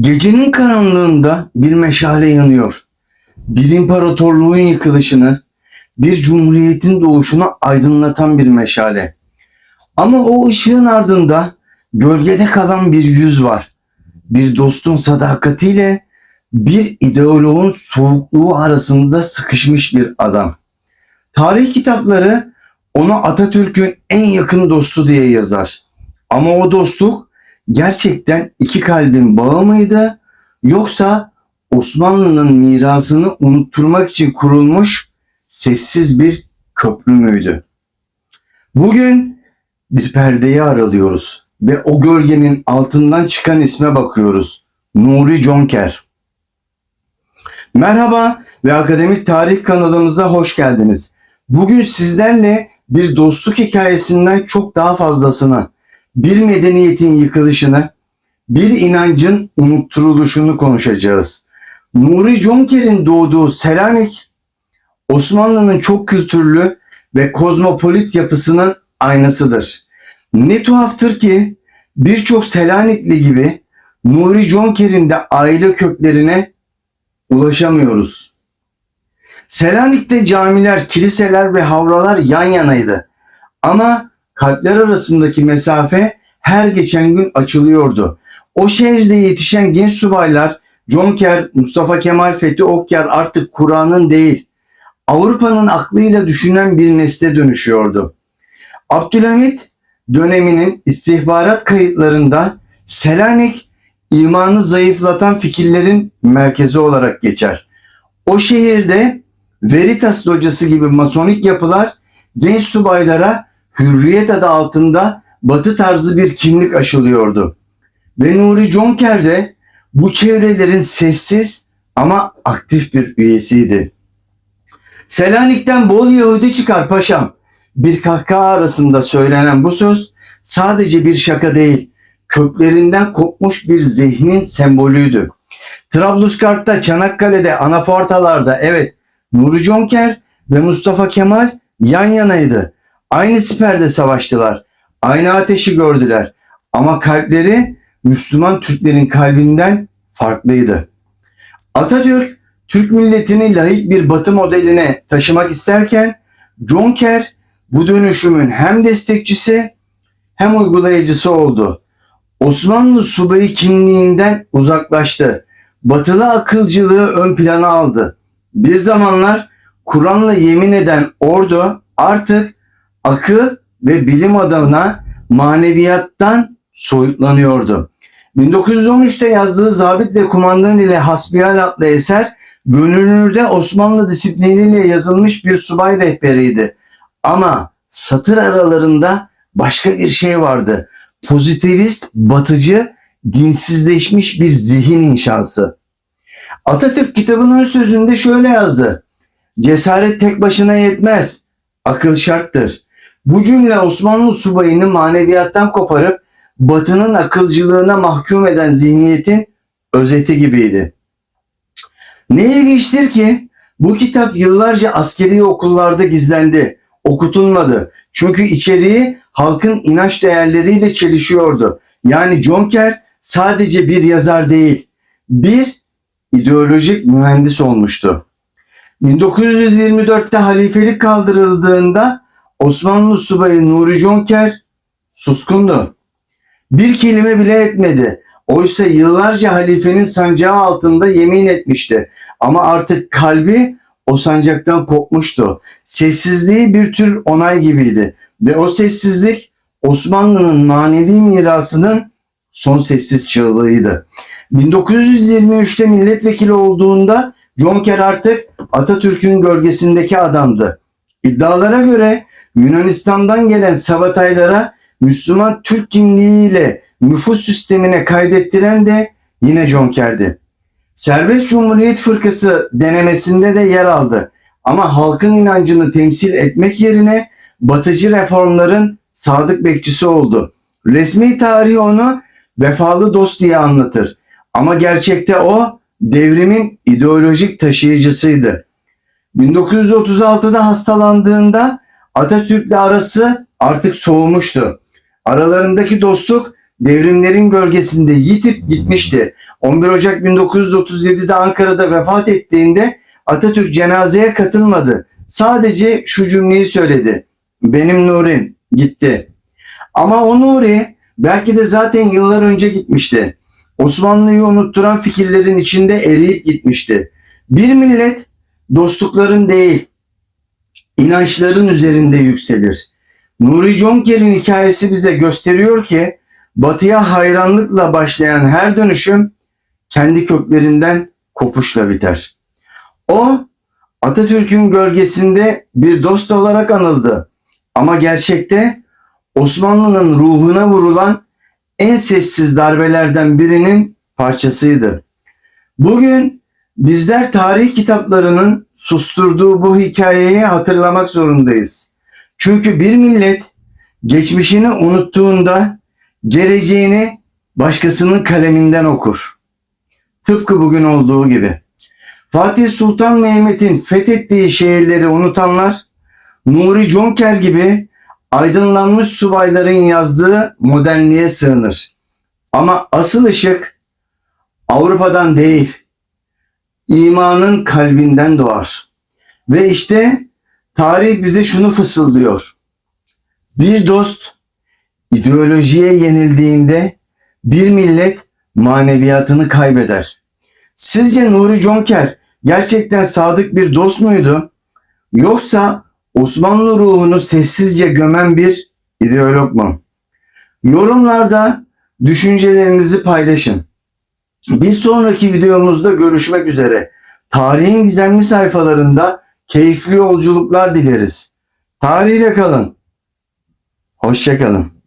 Gecenin karanlığında bir meşale yanıyor. Bir imparatorluğun yıkılışını, bir cumhuriyetin doğuşunu aydınlatan bir meşale. Ama o ışığın ardında gölgede kalan bir yüz var. Bir dostun sadakatiyle bir ideoloğun soğukluğu arasında sıkışmış bir adam. Tarih kitapları onu Atatürk'ün en yakın dostu diye yazar. Ama o dostluk gerçekten iki kalbin bağı mıydı yoksa Osmanlı'nın mirasını unutturmak için kurulmuş sessiz bir köprü müydü? Bugün bir perdeyi aralıyoruz ve o gölgenin altından çıkan isme bakıyoruz. Nuri Jonker. Merhaba ve Akademik Tarih kanalımıza hoş geldiniz. Bugün sizlerle bir dostluk hikayesinden çok daha fazlasını, bir medeniyetin yıkılışını, bir inancın unutturuluşunu konuşacağız. Nuri Jonker'in doğduğu Selanik, Osmanlı'nın çok kültürlü ve kozmopolit yapısının aynasıdır. Ne tuhaftır ki birçok Selanikli gibi Nuri Jonker'in de aile köklerine ulaşamıyoruz. Selanik'te camiler, kiliseler ve havralar yan yanaydı. Ama kalpler arasındaki mesafe her geçen gün açılıyordu. O şehirde yetişen genç subaylar Jonker, Mustafa Kemal Fethi Okyar artık Kur'an'ın değil, Avrupa'nın aklıyla düşünen bir nesle dönüşüyordu. Abdülhamit döneminin istihbarat kayıtlarında Selanik imanı zayıflatan fikirlerin merkezi olarak geçer. O şehirde Veritas locası gibi masonik yapılar genç subaylara hürriyet adı altında batı tarzı bir kimlik aşılıyordu. Ve Nuri Jonker de bu çevrelerin sessiz ama aktif bir üyesiydi. Selanik'ten bol Yahudi çıkar paşam. Bir kahkaha arasında söylenen bu söz sadece bir şaka değil, köklerinden kopmuş bir zihnin sembolüydü. Trablusgarp'ta, Çanakkale'de, Anafortalar'da evet Nuri Jonker ve Mustafa Kemal yan yanaydı. Aynı siperde savaştılar. Aynı ateşi gördüler. Ama kalpleri Müslüman Türklerin kalbinden farklıydı. Atatürk Türk milletini layık bir batı modeline taşımak isterken Jonker bu dönüşümün hem destekçisi hem uygulayıcısı oldu. Osmanlı subayı kimliğinden uzaklaştı. Batılı akılcılığı ön plana aldı. Bir zamanlar Kur'an'la yemin eden ordu artık akıl ve bilim adına maneviyattan soyutlanıyordu. 1913'te yazdığı Zabit ve Kumandan ile Hasbihal adlı eser gönüllüde Osmanlı disipliniyle yazılmış bir subay rehberiydi. Ama satır aralarında başka bir şey vardı. Pozitivist, batıcı, dinsizleşmiş bir zihin inşası. Atatürk kitabının sözünde şöyle yazdı. Cesaret tek başına yetmez. Akıl şarttır. Bu cümle Osmanlı subayını maneviyattan koparıp batının akılcılığına mahkum eden zihniyetin özeti gibiydi. Ne ilginçtir ki bu kitap yıllarca askeri okullarda gizlendi, okutulmadı. Çünkü içeriği halkın inanç değerleriyle çelişiyordu. Yani Jonker sadece bir yazar değil, bir ideolojik mühendis olmuştu. 1924'te halifelik kaldırıldığında Osmanlı subayı Nuri Jonker suskundu. Bir kelime bile etmedi. Oysa yıllarca halifenin sancağı altında yemin etmişti. Ama artık kalbi o sancaktan kopmuştu. Sessizliği bir tür onay gibiydi. Ve o sessizlik Osmanlı'nın manevi mirasının son sessiz çığlığıydı. 1923'te milletvekili olduğunda Jonker artık Atatürk'ün gölgesindeki adamdı. İddialara göre Yunanistan'dan gelen Savataylara Müslüman Türk kimliğiyle nüfus sistemine kaydettiren de yine Jonker'di. Serbest Cumhuriyet Fırkası denemesinde de yer aldı. Ama halkın inancını temsil etmek yerine batıcı reformların sadık bekçisi oldu. Resmi tarih onu vefalı dost diye anlatır. Ama gerçekte o devrimin ideolojik taşıyıcısıydı. 1936'da hastalandığında Atatürk'le arası artık soğumuştu. Aralarındaki dostluk devrimlerin gölgesinde yitip gitmişti. 11 Ocak 1937'de Ankara'da vefat ettiğinde Atatürk cenazeye katılmadı. Sadece şu cümleyi söyledi. Benim Nuri'm gitti. Ama o Nuri belki de zaten yıllar önce gitmişti. Osmanlı'yı unutturan fikirlerin içinde eriyip gitmişti. Bir millet dostlukların değil, inançların üzerinde yükselir. Nuri Jonker'in hikayesi bize gösteriyor ki batıya hayranlıkla başlayan her dönüşüm kendi köklerinden kopuşla biter. O Atatürk'ün gölgesinde bir dost olarak anıldı. Ama gerçekte Osmanlı'nın ruhuna vurulan en sessiz darbelerden birinin parçasıydı. Bugün bizler tarih kitaplarının susturduğu bu hikayeyi hatırlamak zorundayız. Çünkü bir millet geçmişini unuttuğunda geleceğini başkasının kaleminden okur. Tıpkı bugün olduğu gibi. Fatih Sultan Mehmet'in fethettiği şehirleri unutanlar Nuri Jonker gibi aydınlanmış subayların yazdığı modernliğe sığınır. Ama asıl ışık Avrupa'dan değil, imanın kalbinden doğar. Ve işte tarih bize şunu fısıldıyor. Bir dost ideolojiye yenildiğinde bir millet maneviyatını kaybeder. Sizce Nuri Jonker gerçekten sadık bir dost muydu? Yoksa Osmanlı ruhunu sessizce gömen bir ideolog mu? Yorumlarda düşüncelerinizi paylaşın. Bir sonraki videomuzda görüşmek üzere. Tarihin gizemli sayfalarında keyifli yolculuklar dileriz. Tarihle kalın. Hoşçakalın.